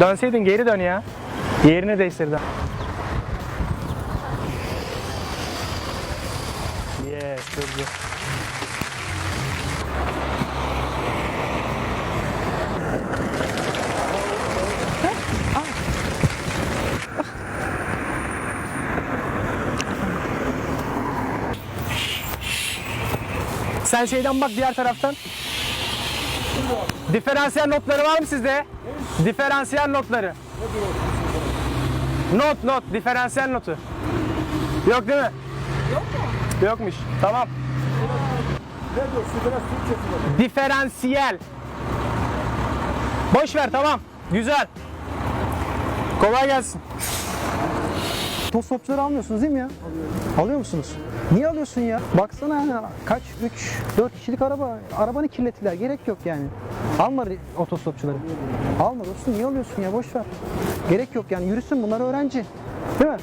Dönseydin geri dön ya. Yerini değiştirdin. Yes, durdu. Sen şeyden bak diğer taraftan. Diferansiyel notları var mı sizde? Diferansiyel notları. Not not diferansiyel notu. Yok değil mi? Yok mu? Yokmuş. Tamam. Ne. Diferansiyel. Boş ver tamam. Güzel. Kolay gelsin. Toz topçuları almıyorsunuz değil mi ya? Alıyor musunuz? Niye alıyorsun ya? Baksana ya, kaç 3 4 kişilik araba. Arabanı kirlettiler. Gerek yok yani. Alma otostopçuları. Alma dostum niye alıyorsun ya? Boş ver. Gerek yok yani. Yürüsün bunlar öğrenci. Değil mi?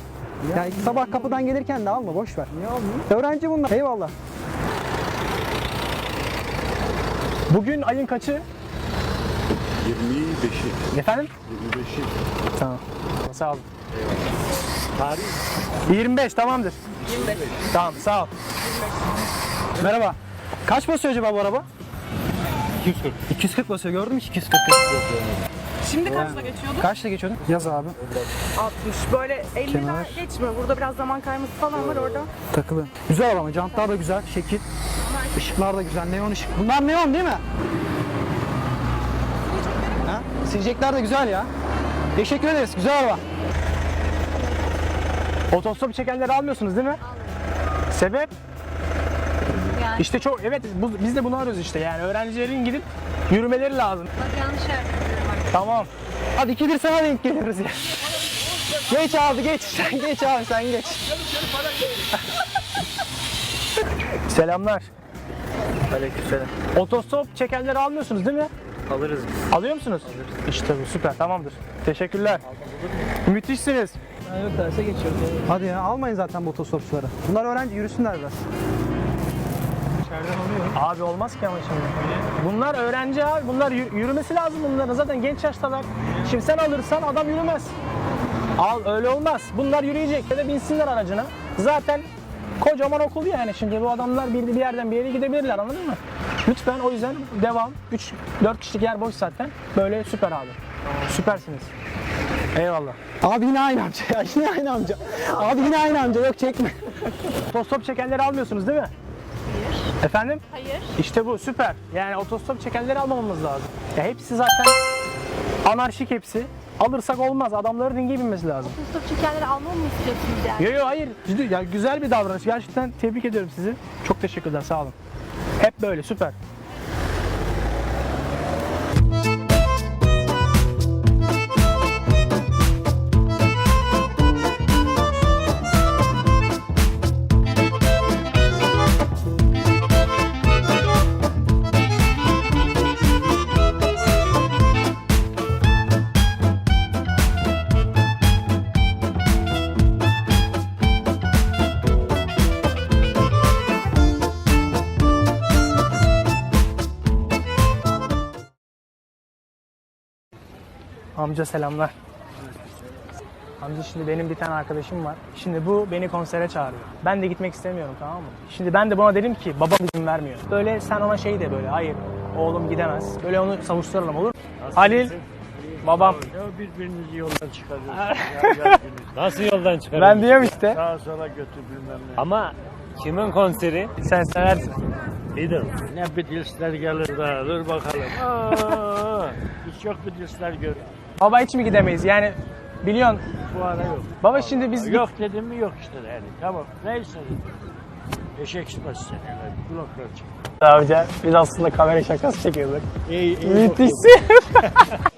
Yani sabah kapıdan gelirken de alma boş ver. Niye almıyorsun? Öğrenci bunlar. Eyvallah. Bugün ayın kaçı? 25'i. Efendim? 25'i. Tamam. Sağ olun. Tarih 25 tamamdır. 25. Tamam sağ ol. Merhaba. Kaç basıyor acaba bu araba? 240. 240 basıyor gördün mü? 240. Şimdi kaçla geçiyorduk? Kaçta geçiyordun? Yaz abi. 60. Böyle 50'den geçme. Burada biraz zaman kayması falan var orada. Takılı. Güzel araba ama jantlar da güzel, şekil. Işıklar da güzel, neon ışık. Bunlar neon değil mi? Ha? Silecekler de güzel ya. Teşekkür ederiz, güzel araba. Otostop çekenleri almıyorsunuz değil mi? Sebep? Yani İşte çok evet bu, biz de bunu arıyoruz işte yani öğrencilerin gidip yürümeleri lazım. bak yanlış. Tamam. Hadi ikidir sana denk geliyoruz ya. geç abi geç, sen geç abi sen geç. Selamlar. Aleykümselam. Otostop çekenleri almıyorsunuz değil mi? Alırız biz. Alıyor musunuz? İşte bu süper tamamdır. Teşekkürler. Müthişsiniz. Yok derse geçiyoruz. Hadi ya almayın zaten bu otostopçuları. Bunlar öğrenci yürüsünler biraz. Abi olmaz ki ama şimdi. Bunlar öğrenci abi. Bunlar yü- yürümesi lazım bunların. Zaten genç yaştalar. Şimdi sen alırsan adam yürümez. Al öyle olmaz. Bunlar yürüyecek ya da binsinler aracına. Zaten kocaman okul yani. Şimdi bu adamlar bir, bir yerden bir yere gidebilirler anladın mı? Lütfen o yüzden devam. 3 4 kişilik yer boş zaten. Böyle süper abi. Süpersiniz. Eyvallah. Abi yine aynı amca ya, yine aynı amca. Abi yine aynı amca, yok çekme. Otostop çekenleri almıyorsunuz değil mi? Hayır. Efendim? Hayır. İşte bu süper. Yani otostop çekenleri almamamız lazım. Ya hepsi zaten anarşik hepsi. Alırsak olmaz. Adamların ringe binmesi lazım. Stop çekenleri almamı mı istiyorsunuz yani? Yo yo hayır. Ciddi- Ya güzel bir davranış. Gerçekten tebrik ediyorum sizi. Çok teşekkürler. Sağ olun. Hep böyle süper. Amca selamlar. Amca şimdi benim bir tane arkadaşım var. Şimdi bu beni konsere çağırıyor. Ben de gitmek istemiyorum tamam mı? Şimdi ben de buna dedim ki babam izin vermiyor. Böyle sen ona şey de böyle hayır oğlum gidemez. Böyle onu savuşturalım olur mu? Halil babam. Ya birbirinizi yoldan çıkarıyorsunuz. Nasıl yoldan çıkarıyorsun? Ben diyorum işte. Sağa sola götür bilmem ne. Ama kimin konseri? Sen seversin. Beatles. Ne Beatles'ler gelir daha dur bakalım. Aa, hiç yok Beatles'ler gör. Baba hiç mi gidemeyiz? Yani biliyorsun. Bu ara yok. Baba şimdi biz Yok dedim mi yok işte yani. Tamam neyse dedim. Eşek sıpası seni. Bloklar çık. amca biz aslında kamera şakası çekiyorduk. İyi iyi. Müthişsin.